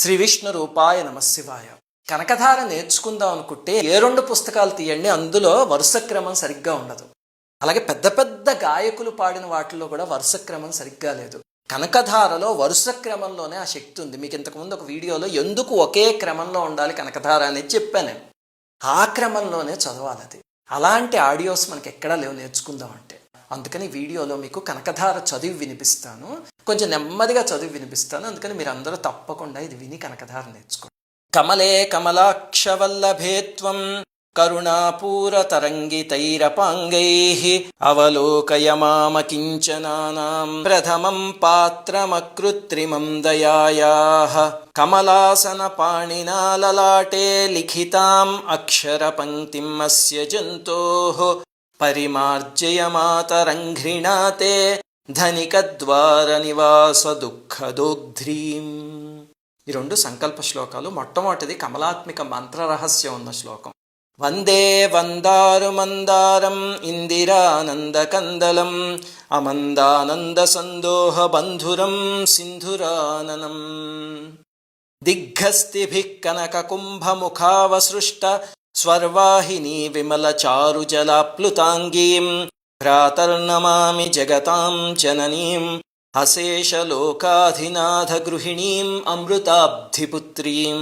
శ్రీ విష్ణు రూపాయ నమశివాయ కనకధార నేర్చుకుందాం అనుకుంటే ఏ రెండు పుస్తకాలు తీయండి అందులో వరుస క్రమం సరిగ్గా ఉండదు. అలాగే పెద్ద పెద్ద గాయకులు పాడిన వాటిలో కూడా వరుస క్రమం సరిగ్గా లేదు. కనకధారలో వరుస క్రమంలోనే ఆ శక్తి ఉంది. మీకు ఇంతకుముందు ఒక వీడియోలో ఎందుకు ఒకే క్రమంలో ఉండాలి కనకధార అనేది చెప్పాను. ఆ క్రమంలోనే చదవాలి అది. అలాంటి ఆడియోస్ మనకి ఎక్కడా లేవు నేర్చుకుందాం అంటే. అందుకని వీడియోలో మీకు కనకధార చదివి వినిపిస్తాను. కొంచెం నెమ్మదిగా చదివి వినిపిస్తాను. అందుకని మీరు అందరూ తప్పకుండా ఇది విని కనకధార నేర్చుకోండి. కమలే కమలాక్షవల్లభేత్వం త్వం కరుణాపూరతరంగితైరపాంగై అవలోకయ మామ కించనానాం ప్రథమం పాత్రమకృత్రిమం దయాయాః కమలాసన పాణినా లలాటే లిఖితాం అక్షరపంక్తిం అస్య జంతోః పరిమార్జయమాతరంఘ్రిణాతే ధనికద్వార నివాస దుఃఖదోగ్ధ్రీం ఈ రెండు సంకల్ప శ్లోకాలు మొట్టమొదటిది కమలాత్మిక మంత్రరహస్యం ఉన్న శ్లోకం. వందే వందారు మందారం ఇందిరానందకందలం అమందానంద సందోహ బంధురం సింధురాననం. దిగ్గస్థిభిः కనకకుంభముఖావసృష్ట స్వర్వాహినీ విమలచారుజలాప్లుతాంగీం భ్రాతర్నమామి జగతాం జననీం అశేషలోకాధినాథగృహిణీం అమృతాబ్ధిపుత్రీం.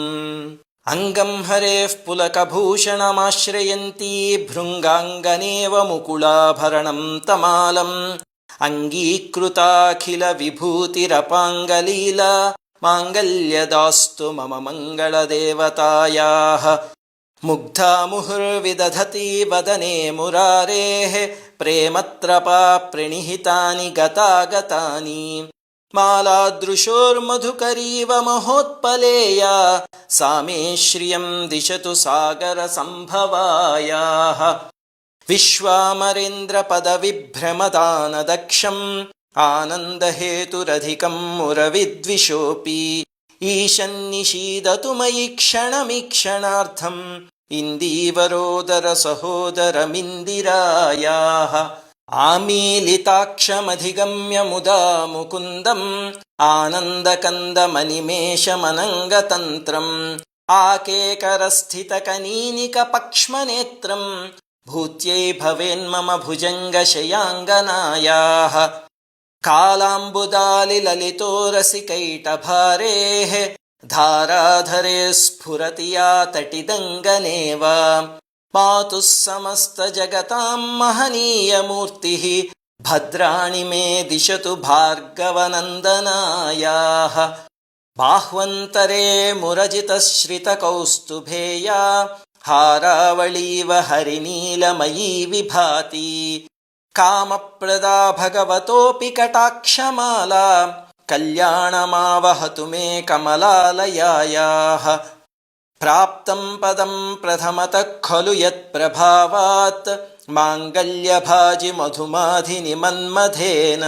అంగం హరేః పులకభూషణమాశ్రయంతీ భృంగాంగనేవ ముకుళాభరణం తమాలం అంగీకృతాఖిల విభూతిరపాంగలీల మాంగల్యదాస్తు మమ మంగళదేవతాయాः मुग्धा मुहुर्विदधती वदने मुरारेः प्रेमत्रपा प्रिणिहितानि गतागतानि। मालादृशोर्मधुकरीव महोत्पलेया सा मे श्रियं दिशतु सागरसम्भवायाः। विश्वामरेन्द्रपदविभ्रमदानदक्षम् आनन्दहेतुरधिकम् मुरविद्विषोऽपि। ईशन्निषीदतु मयि क्षणमीक्षणार्थम्। ఇందీవరోదర సహోదరమిందిరాయా ఆమీలితాక్షమధిగమ్య ముదా ముకుందం ఆనందకందమనిమేషమనంగతంత్రం ఆకేకరస్థితకనీనికపక్ష్మనేత్రం భూత్యై భవేన్మమ భుజంగశయాంగనాయా కాలాంబుదాలిలలితోరసికైటభారే धाराधरे स्फुरति या तटिदङ्गनेव मातुः समस्तजगतां महनीयमूर्तिः भद्राणि मे दिशतु भार्गवनन्दनायाः बाह्वन्तरे मुरजितश्रितकौस्तुभेया हारावळीव हरिनीलमयी विभाति कामप्रदा भगवतोऽपि कटाक्षमाला कल्याणमावहतु मे कमलालयायाः। प्राप्तं पदं प्रथमतः खलु यत्प्रभावात्। माङ्गल्यभाजि मधुमाधिनिमन्मथेन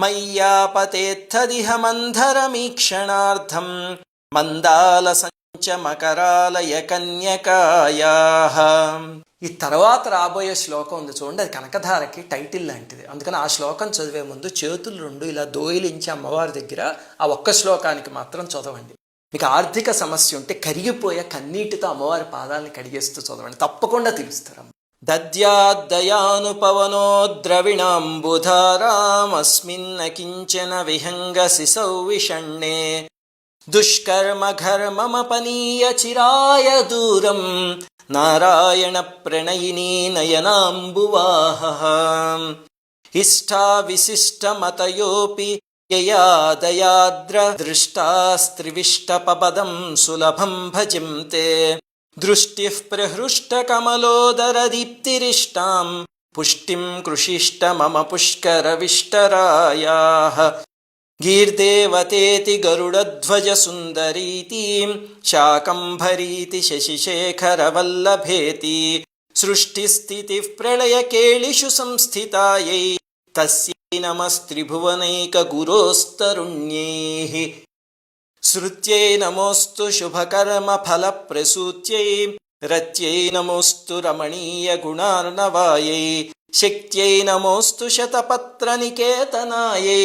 मय्यापतेत्थदिह मन्धरमीक्षणार्थं मन्दालसञ्च मकरालयकन्यकायाः। ఈ తర్వాత రాబోయే శ్లోకం ఉంది చూడండి అది కనకధారకి టైటిల్ లాంటిది. అందుకని ఆ శ్లోకం చదివే ముందు చేతులు రెండు ఇలా దోయిలించి అమ్మవారి దగ్గర ఆ ఒక్క శ్లోకానికి మాత్రం చదవండి. మీకు ఆర్థిక సమస్య ఉంటే కరిగిపోయే కన్నీటితో అమ్మవారి పాదాలను కడిగేస్తూ చదవండి. తప్పకుండా తెలుస్తారు దద్యాద్దయానుపవనో ద్రవిణాంబుధారామస్మిన్న కించన విహంగ శిశౌ దుష్కర్మఘర్మమపనీయ చిరాయ దూరం నారాయణ ప్రణయినీ నయనాంబువాహ ఇష్టా విశిష్టమతయోపి యయా దయాద్ర దృష్టాస్త్రివిష్టపదం సులభం భజింతే దృష్టిః ప్రహృష్టకమలోదరదీప్తిరిష్టాం పుష్టిం కృషిష్ట गीर्देवतेति गरुडध्वजसुन्दरीतीं शाकम्भरीति शशिशेखरवल्लभेति सृष्टिस्थितिः प्रलयकेलिषु संस्थितायै तस्यै नमस्त्रिभुवनैकगुरोस्तरुण्यैः श्रुत्यै नमोऽस्तु शुभकर्मफलप्रसूत्यै रत्यै नमोऽस्तु रमणीयगुणार्णवायै शक्त्यै नमोऽस्तु शतपत्रनिकेतनायै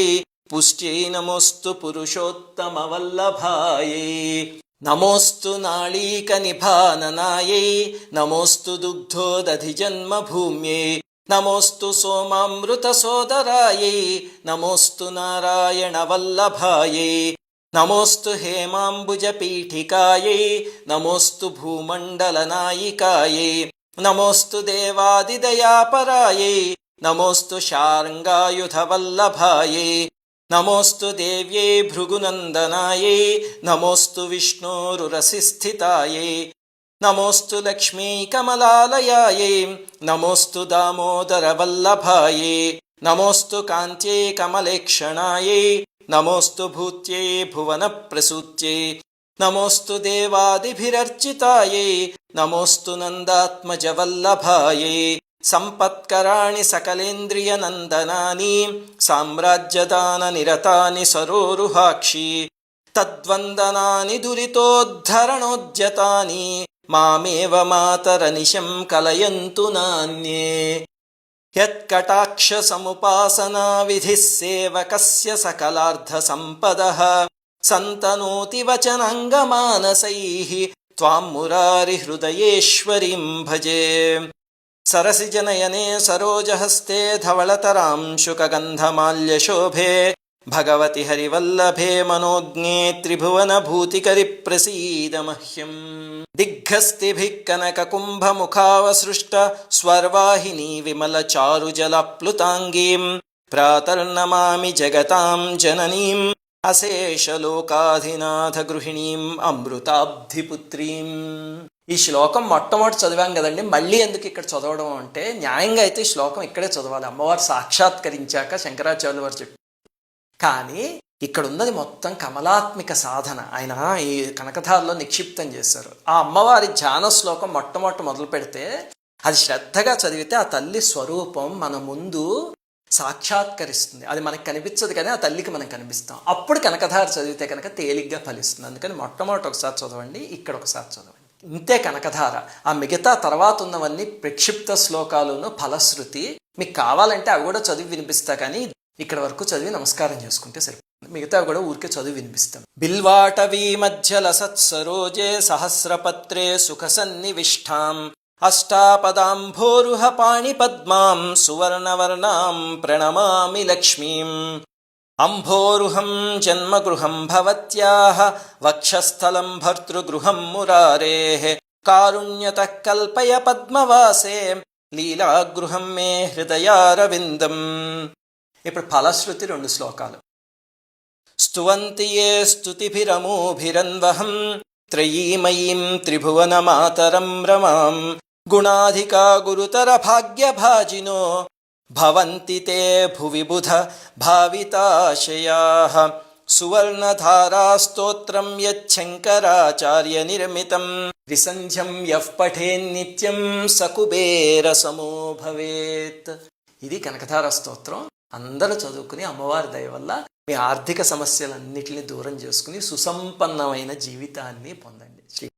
పుష్ట్యై నమోస్తు పురుషోత్తమవల్లభాయై. నమోస్తు నాళీక నిభాననాయై నమోస్తు దుగ్ధోదధి జన్మభూమ్యై నమోస్తు సోమామృత సోదరాయై నమోస్తు నారాయణ వల్లభాయై నమోస్తు హేమాంబుజ పీఠికాయై నమోస్తు భూమండల భూమండలనాయికాయై. నమోస్తు దేవాదిదయాపరాయై. నమోస్తు శార్ంగాయుధవల్లభాయై. నమోస్తు దేవ్యై భృగునందనాయై నమోస్తు విష్ణోరురసిస్థితాయై నమోస్తు లక్ష్మీ కమలాలయాయై నమోస్తు దామోదరవల్లభాయై నమోస్తు కాంత్యై కమలేక్షణాయై నమోస్తు భూత్యై భువన ప్రసూత్యై నమోస్తు దేవాదిభిరర్చితాయై నమోస్తు నందాత్మజవల్లభాయై సంపత్కరాణి సకలేంద్రియనందనాని సామ్రాజ్యదాన నిరతాని సరోరుహాక్షి తద్వందనాని దురితోద్ధరణోద్యతాని మామేవ మాతరనిశం కలయంతు నాన్యే. యత్కటాక్ష సముపాసనా విధిः సేవకస్య సకలార్థ సంపదః సంతనోతి వచనంగమానసైః త్వాం మురారి హృదయేశ్వరీం భజే సరసిజనయనే సరోజహస్తే ధవళతరాం శుకగంధమాల్యశోభే భగవతి హరివల్లభే మనోజ్ఞే త్రిభువన భూతికరి ప్రసీద మహ్యం దిగ్గస్తిభిः కనకకుంభముఖావసృష్ట స్వర్వాహినీ విమల ఈ శ్లోకం మొట్టమొదటి చదివాం కదండి. మళ్ళీ ఎందుకు ఇక్కడ చదవడం అంటే న్యాయంగా అయితే ఈ శ్లోకం ఇక్కడే చదవాలి. అమ్మవారు సాక్షాత్కరించాక శంకరాచార్యుల వారు చెప్పారు కానీ ఇక్కడ ఉన్నది మొత్తం కమలాత్మిక సాధన. ఆయన ఈ కనకధారలో నిక్షిప్తం చేశారు. ఆ అమ్మవారి ధ్యాన శ్లోకం మొట్టమొదటి మొదలు పెడితే అది శ్రద్ధగా చదివితే ఆ తల్లి స్వరూపం మన ముందు సాక్షాత్కరిస్తుంది. అది మనకు కనిపించదు కానీ ఆ తల్లికి మనం కనిపిస్తాం. అప్పుడు కనకధార చదివితే కనుక తేలిగ్గా ఫలిస్తుంది. అందుకని మొట్టమొదటి ఒకసారి చదవండి ఇక్కడ ఒకసారి చదవండి. ఇంతే కనకధార. ఆ మిగతా తర్వాత ఉన్నవన్నీ ప్రక్షిప్త శ్లోకాలును ఫలశ్రుతి. మీకు కావాలంటే అవి కూడా చదివి వినిపిస్తా కానీ ఇక్కడ వరకు చదివి నమస్కారం చేసుకుంటే సరిపోతుంది. మిగతా కూడా ఊరికే చదివి వినిపిస్తాం. బిల్వాటవీ మధ్యల సత్సరోజే సహస్రపత్రే సుఖ సన్నివిష్టాం అష్టాపదాంభోరుహ పాణి పద్మాం సువర్ణవర్ణాం ప్రణమామి లక్ష్మీం. అంభోరుహం జన్మగృహం భవత్యాః వక్షస్థలం భర్తృగృహం మురారేః కారుణ్యతః కల్పయ పద్మవాసే లీలాగృహం మే హృదయారవిందం ఇప్పుడు ఫలశ్రుతి రెండు శ్లోకాలు. స్తువంతి ఏ స్తుతిభిరమోభిరన్వహం త్రయీమయీం త్రిభువనమాతరం రమాం గుణాధికా గురుతర భాగ్యభాజినో భవంతి తే భువి బుధ భావితాశయాః సువర్ణధారాస్తోత్రం యచ్చంకరాచార్య నిర్మితం విసంధ్యం యః పఠేన్నిత్యం సకుబేరసమో భవేత్ ఇది కనకధార స్తోత్రం. అందరూ చదువుకుని అమ్మవారి దయ వల్ల మీ ఆర్థిక సమస్యలన్నిటిని దూరం చేసుకుని సుసంపన్నమైన జీవితాన్ని పొందండి. శ్రీ